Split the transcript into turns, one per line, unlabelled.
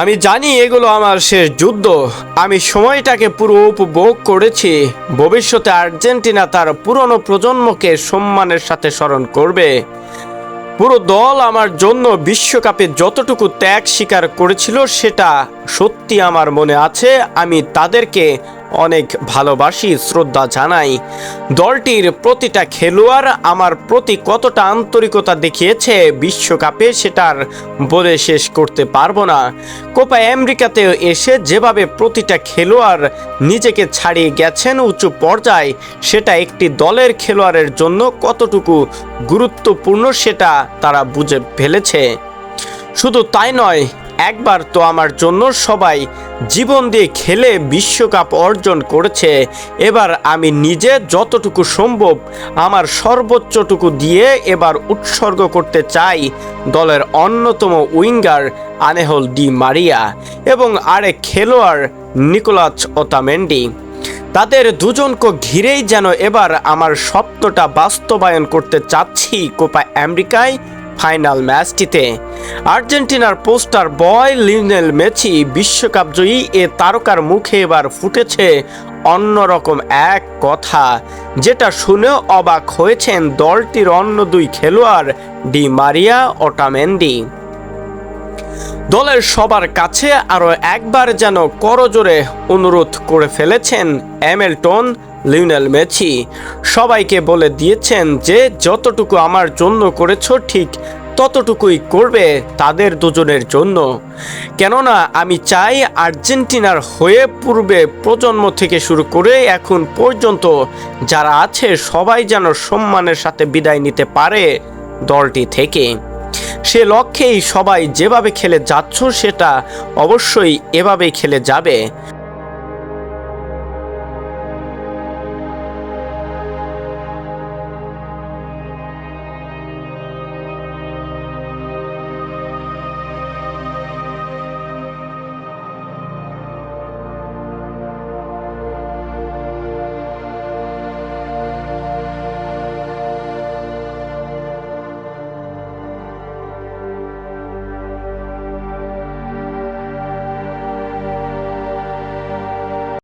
আমি জানি এগুলো আমার শেষ যুদ্ধ। আমি সময়টাকে পুরো উপভোগ করেছি। ভবিষ্যতে আর্জেন্টিনা তার পুরনো প্রজন্মকে সম্মানের সাথে স্মরণ করবে। পুরো দল আমার জন্য বিশ্বকাপে যতটুকু ত্যাগ স্বীকার করেছিল সেটা সত্যি আমার মনে আছে। আমি তাদেরকে অনেক ভালোবাসি, শ্রদ্ধা জানাই। দলটির প্রতিটা খেলোয়াড় আমার প্রতি কতটা আন্তরিকতা দেখিয়েছে বিশ্বকাপে সেটার বলে শেষ করতে পারব না। কোপা আমেরিকাতে এসে যেভাবে প্রতিটা খেলোয়াড় নিজেকে ছাড়িয়ে গেছেন উঁচু পর্যায়ে, সেটা একটি দলের খেলোয়াড়ের জন্য কতটুকু গুরুত্বপূর্ণ সেটা তারা বুঝে ফেলেছে। শুধু তাই নয় একবার তো আমার জন্য সবাই জীবন দিয়ে খেলে বিশ্বকাপ অর্জন করেছে। এবার আমি নিজে যতটুকু সম্ভব আমার সর্বোচ্চটুকু দিয়ে এবার উৎসর্গ করতে চাই দলের অন্যতম উইঙ্গার আনেহল ডি মারিয়া এবং আরেক খেলোয়াড় নিকোলাস ওতামেন্ডি। তাদের দুজনকে ঘিরেই যেন এবার আমার স্বপ্নটা বাস্তবায়ন করতে চাচ্ছি কোপা আমেরিকায় ফাইনাল ম্যাচটিতে। আর্জেন্টিনার পোস্টার বয় লিওনেল মেছি বিশ্বকাপ জয়ী এ তারকার মুখে এবার ফুটেছে অন্যরকম এক কথা, যেটা শুনে অবাক হয়েছেন দলটির অন্য দুই খেলোয়াড়, ডি মারিয়া, ওটামেন্ডি। দলের সবার কাছে আরও একবার যেন করজোরে অনুরোধ করে ফেলেছেন অ্যামেলটন লিওনেল মেসি। সবাইকে বলে দিয়েছেন যে, যতটুকু আমার জন্য করেছ, ঠিক ততটুকুই করবে তাদের দুজনের জন্য। কেননা, আমি চাই আর্জেন্টিনার হয়ে পূর্বে প্রজন্ম থেকে শুরু করে এখন পর্যন্ত যারা আছে, সবাই যেন সম্মানের সাথে বিদায় নিতে পারে দলটি থেকে। সে লক্ষ্যেই সবাই যেভাবে খেলে যাচ্ছ সেটা অবশ্যই এভাবেই খেলে যাবে।